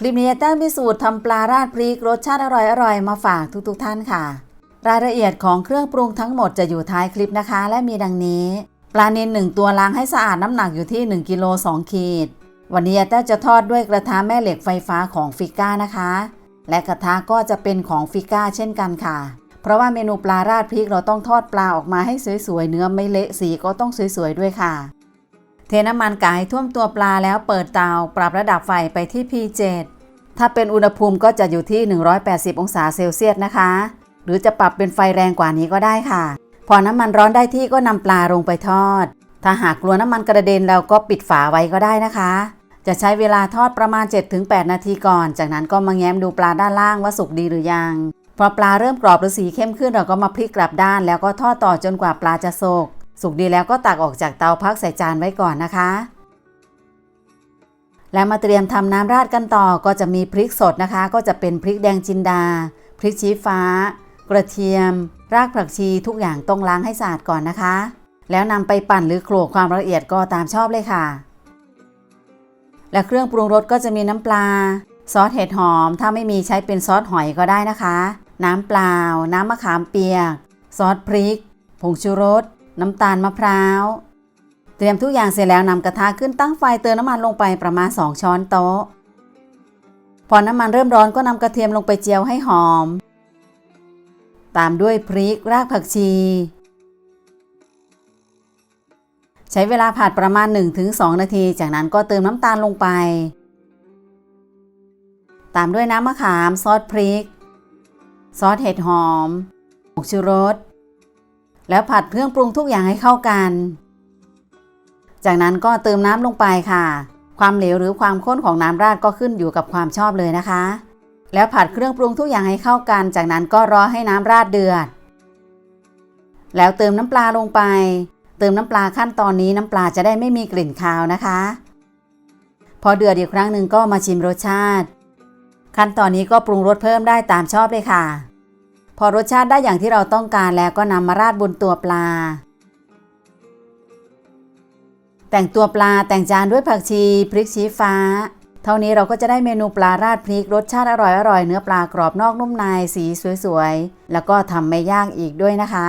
คลิปนี้แต้มพิสูจน์ทำปลาราดพริกรสชาติอร่อยๆ มาฝากทุกๆท่านค่ะ รายละเอียดของเครื่องปรุงทั้งหมดจะอยู่ท้ายคลิปนะคะ และมีดังนี้ ปลาเนิล1ตัวล้างให้สะอาดน้ำหนักอยู่ที่1กิโล2ขีด วันนี้แต้มจะทอดด้วยกระทะแม่เหล็กไฟฟ้าของฟิก้านะคะ และกระทะก็จะเป็นของฟิก้าเช่นกันค่ะ เพราะว่าเมนูปลาราดพริกเราต้องทอดปลาออกมาให้สวยๆเนื้อไม่เละสีก็ต้องสวยๆด้วยค่ะ เทน้ำมันไกายท่วมตัวปลาแล้วเปิดเตาปรับระดับไฟไปที่ P7 ถ้าเป็นอุณหภูมิก็จะอยู่ที่ 180 องศาเซลเซียสนะคะ หรือจะปรับเป็นไฟแรงกว่านี้ก็ได้ค่ะ พอน้ำมันร้อนได้ที่ก็นำปลาลงไปทอด ถ้าหากกลัวน้ำมันกระเด็นเราก็ปิดฝาไว้ก็ได้นะคะ จะใช้เวลาทอดประมาณ 7-8 นาทีก่อน จากนั้นก็มาแง้มดูปลาด้านล่างว่าสุกดีหรือยัง พอปลาเริ่มกรอบหรือสีเข้มขึ้นเราก็มาพลิกกลับด้าน แล้วก็ทอดต่อจนกว่าปลาจะสุก สุกดีแล้วก็ตักออกจากเตาพักใส่จานไว้ก่อนนะคะ แล้วมาเตรียมทำน้ำราดกันต่อก็จะมีพริกสดนะคะ ก็จะเป็นพริกแดงจินดา พริกชี้ฟ้า กระเทียม รากผักชีทุกอย่างต้องล้างให้สะอาดก่อนนะคะ แล้วนำไปปั่นหรือโขลกความละเอียดก็ตามชอบเลยค่ะ และเครื่องปรุงรสก็จะมีน้ำปลา ซอสเห็ดหอม ถ้าไม่มีใช้เป็นซอสหอยก็ได้นะคะ น้ำเปล่า น้ำมะขามเปียก ซอสพริก ผงชูรส น้ำตาลมะพร้าว เตรียมทุกอย่างเสร็จแล้วนำกระทะขึ้นตั้งไฟเติมน้ำมันลงไปประมาณ 2 ช้อนโต๊ะ พอน้ำมันเริ่มร้อนก็นำกระเทียมลงไปเจียวให้หอม ตามด้วยพริกรากผักชี ใช้เวลาผัดประมาณ 1-2 นาที จากนั้นก็เติมน้ำตาลลงไป ตามด้วยน้ำมะขามซอสพริก ซอสเห็ดหอมผงชูรส แล้วผัดเครื่องปรุงทุกอย่างให้เข้ากัน จากนั้นก็เติมน้ำลงไปค่ะ ความเหลวหรือความข้นของน้ำราดก็ขึ้นอยู่กับความชอบเลยนะคะ แล้วผัดเครื่องปรุงทุกอย่างให้เข้ากัน จากนั้นก็รอให้น้ำราดเดือด แล้วเติมน้ำปลาลงไป เติมน้ำปลาขั้นตอนนี้น้ำปลาจะได้ไม่มีกลิ่นคาวนะคะ พอเดือดอีกครั้งหนึ่งก็มาชิมรสชาติ ขั้นตอนนี้ก็ปรุงรสเพิ่มได้ตามชอบเลยค่ะ พอรสชาติได้อย่างที่เราต้องการแล้วก็นำมาราดบนตัวปลา แต่งตัวปลาแต่งจานด้วยผักชีพริกชี้ฟ้า เท่านี้เราก็จะได้เมนูปลาราดพริกรสชาติอร่อยๆเนื้อปลากรอบนอกนุ่มในสีสวยๆ แล้วก็ทำไม่ยากอีกด้วยนะคะ